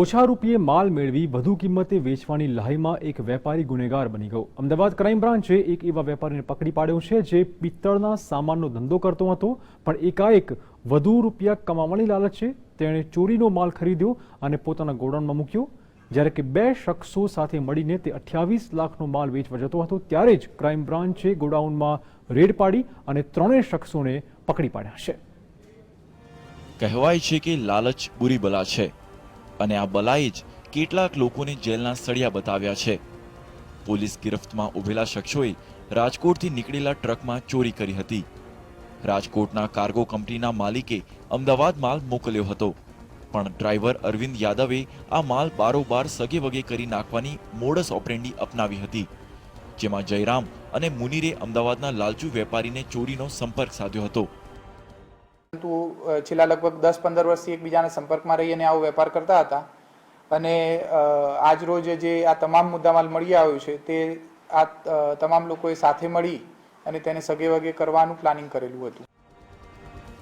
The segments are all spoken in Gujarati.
ઓછા રૂપિયે માલ મેળવી વધુ કિંમતે વેચવાની લહાઈમાં એક વેપારી ગુનેગાર બની ગયો. અમદાવાદ ક્રાઇમ બ્રાન્ચે એક એવા વેપારીને પકડી પાડ્યો છે જે પિત્તળના સામાનનો ધંધો કરતો હતો, પણ એકાએક વધુ રૂપિયા કમાવાની લાલચે તેણે ચોરીનો માલ ખરીદ્યો અને પોતાના ગોડાઉનમાં મૂક્યો. જ્યારે કે બે શખ્સો સાથે મળીને તે અઠ્યાવીસ લાખનો માલ વેચવા જતો હતો, ત્યારે જ ક્રાઇમ બ્રાન્ચે ગોડાઉનમાં રેડ પાડી અને ત્રણેય શખ્સોને પકડી પાડ્યા છે. કહેવાય છે કે લાલચ બુરી બલા છે. અને આ બલાએ જ કેટલાક લોકોને જેલના સળિયા બતાવ્યા છે. પોલીસ ગિરફ્તમાં ઉભેલા શખ્સોએ રાજકોટથી નીકળેલા ટ્રકમાં ચોરી કરી હતી. રાજકોટના કાર્ગો કંપનીના માલિકે અમદાવાદ માલ મોકલ્યો હતો. પણ ડ્રાઈવર અરવિંદ યાદવે આ માલ બારોબાર સગે વગે કરી નાખવાની મોડસ ઓપરેન્ડી અપનાવી હતી. જેમાં જયરામ અને મુનીરે અમદાવાદના લાલચુ વેપારીને ચોરીનો સંપર્ક સાધ્યો હતો. પરંતુ છેલ્લા લગભગ દસ પંદર વર્ષથી એકબીજાના સંપર્કમાં રહી અને આવો વેપાર કરતા હતા. અને આજ રોજ જે આ તમામ મુદ્દામાલ મળી આવ્યો છે, તે આ તમામ લોકોએ સાથે મળી અને તેને સગે વગે કરવાનું પ્લાનિંગ કરેલું હતું.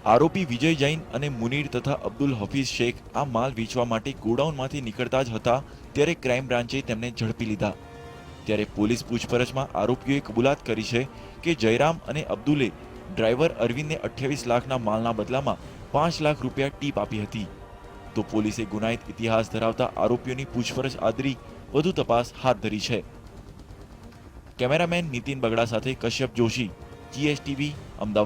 આરોપી વિજય જૈન અને મુનીર તથા અબ્દુલ હફીઝ શેખ આ માલ વેચવા માટે ગોડાઉનમાંથી નીકળતા જ હતા, ત્યારે ક્રાઇમ બ્રાન્ચે તેમને ઝડપી લીધા. ત્યારે પોલીસ પૂછપરછમાં આરોપીઓએ કબૂલાત કરી છે કે જયરામ અને અબ્દુલે ડ્રાઈવર અરવિંદને અઠ્યાવીસ લાખના માલના બદલામાં પાંચ લાખ રૂપિયા ટીપ આપી હતી. તો પોલીસે ગુનાહિત ઇતિહાસ ધરાવતા આરોપીઓની પૂછપરછ આદરી વધુ તપાસ હાથ ધરી છે. કેમેરામેન નીતિન બગડા સાથે કશ્યપ જોશી, જીએસટીવી, અમદાવાદ.